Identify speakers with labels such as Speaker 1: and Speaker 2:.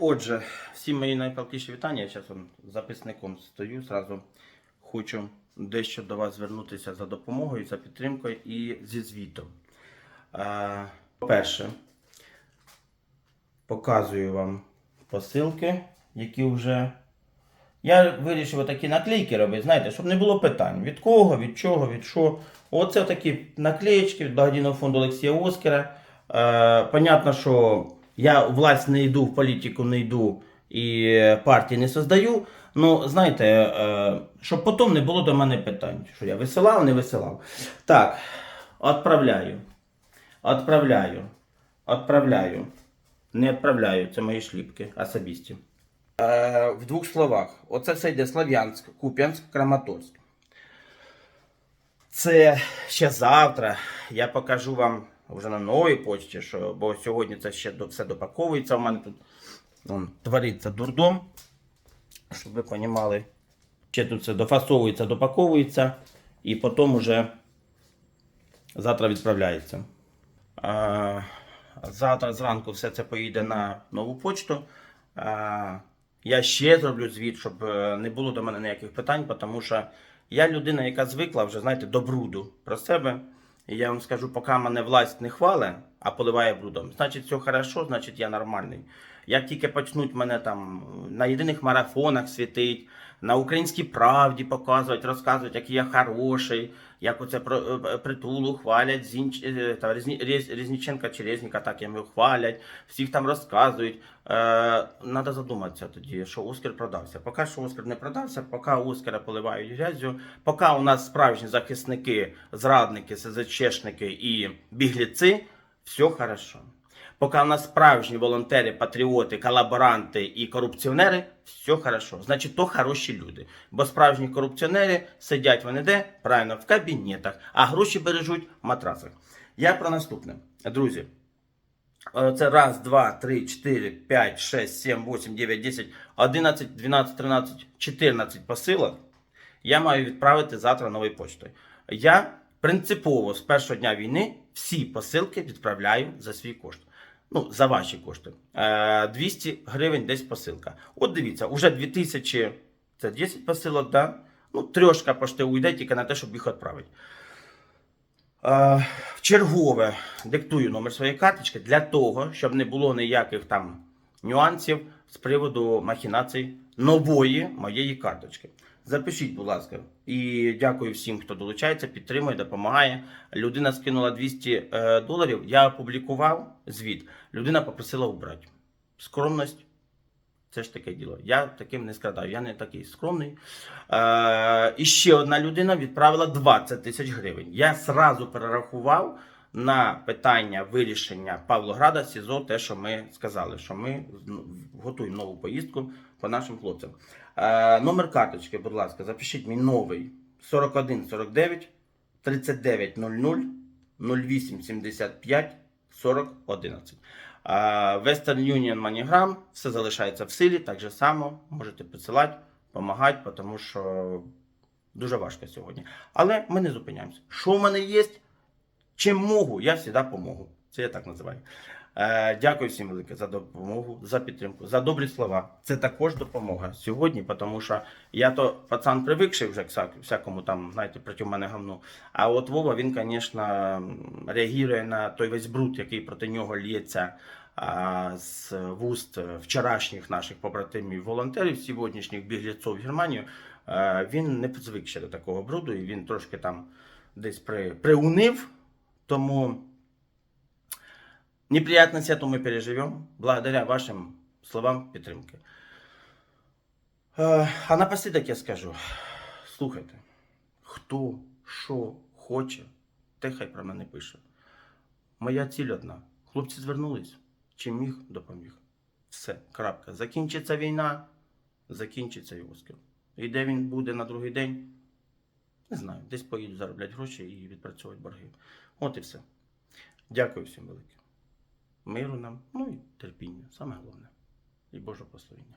Speaker 1: Отже, всі мої найпалкіші вітання. Я зараз записником стою. Зразу хочу дещо до вас звернутися за допомогою, за підтримкою і зі звітом. По-перше, показую вам посилки, які вже. Я вирішив такі наклейки робити, знаєте, щоб не було питань. Від кого, від чого, від що. Оце такі наклеєчки від благодійного фонду Олексія Оскара. Е, понятно, що я власть не йду, в політику не йду і партії не создаю. Ну, знаєте, е, щоб потім не було до мене питань, що я висилав, не висилав. Так, відправляю. Відправляю. Відправляю. Не відправляю, це мої шліпки особисті. Е, в двох словах. Оце все йде Слов'янськ, Куп'янськ, Краматорськ. Це ще завтра. Я покажу вам вже на новій почті, що, бо сьогодні це ще все допаковується. У мене тут вон, твориться дурдом. Щоб ви розуміли. Ще тут все дофасовується, допаковується і потім уже завтра відправляється. А, завтра зранку все це поїде на нову почту. А, я ще зроблю звіт, щоб е, не було до мене ніяких питань, тому що я людина, яка звикла вже, знаєте, до бруду про себе. Я вам скажу, поки мене власть не хвалить, а поливає брудом, значить все хорошо, значить я нормальний. Як тільки почнуть мене там на єдиних марафонах світить, на українській правді показувати, розказувати, який я хороший, як оце про е, притулу хвалять, Зінч, там, Різні, Різ- Різніченка чи Резніка, так його хвалять, всіх там розказують. Е, Надо задуматися тоді, що Оскар продався. Поки що Оскар не продався, поки Оскара поливають грязю, поки у нас справжні захисники, зрадники, СЗЧшники і бігліці, все хорошо. Поки у нас справжні волонтери, патріоти, колаборанти і корупціонери, все хорошо. Значить, то хороші люди. Бо справжні корупціонери сидять вони де? Правильно, в кабінетах, а гроші бережуть в матрасах. Я про наступне. Друзі, Е, Це раз, два, три, чотири, п'ять, шесть, сім, вісім, дев'ять, десять, одинадцять, дванадцять, тринадцять, чотирнадцять посилок. Я маю відправити завтра новою почтою. Я принципово з першого дня війни всі посилки відправляю за свій кошт. Ну, за ваші кошти. Е, 200 гривень десь посилка. От дивіться, уже 2000, це 10 посилок, да? Ну, трошка пошти уйде тільки на те, щоб їх відправити. Е, в чергове диктую номер своєї карточки для того, щоб не було ніяких там нюансів з приводу махінацій нової моєї карточки. Запишіть, будь ласка, і дякую всім, хто долучається, підтримує, допомагає. Людина скинула 200 е, доларів. Я опублікував звіт. Людина попросила убрати. Скромність це ж таке діло. Я таким не складаю, я не такий скромний. Е, і ще одна людина відправила 20 тисяч гривень. Я сразу перерахував на питання вирішення Павлограда СІЗО, те, що ми сказали, що ми готуємо нову поїздку по нашим хлопцям. Е, номер карточки, будь ласка, запишіть мій новий 41 49 39 00 08 75 40 11. А, Western Union MoneyGram, все залишається в силі, так же само можете присилати, допомагати, тому що дуже важко сьогодні. Але ми не зупиняємося. Що в мене є, чим можу, я завжди помогу. Це я так називаю. Е, дякую всім велике за допомогу, за підтримку, за добрі слова. Це також допомога сьогодні, тому що я то пацан привикший вже к всякому там, знаєте, проти мене говну. А от Вова, він, звісно, реагує на той весь бруд, який проти нього лється з вуст вчорашніх наших побратимів волонтерів, сьогоднішніх біглеців в Германію. Е, Він не звик ще до такого бруду, і він трошки там десь при, приунив. Тому неприятности эту мы переживем благодаря вашим словам підтримки. Е, А напослідок я скажу: слухайте, хто що хоче, те хай про мене пише. Моя ціль одна. Хлопці звернулись, чим міг, допоміг. Все, крапка. Закінчиться війна, закінчиться і Оскар. І де він буде на другий день? Не знаю. Десь поїду заробляти гроші і відпрацьовувати борги. От і все. Дякую всім велике. Миру нам, ну і терпіння, саме головне. І Божого благословення.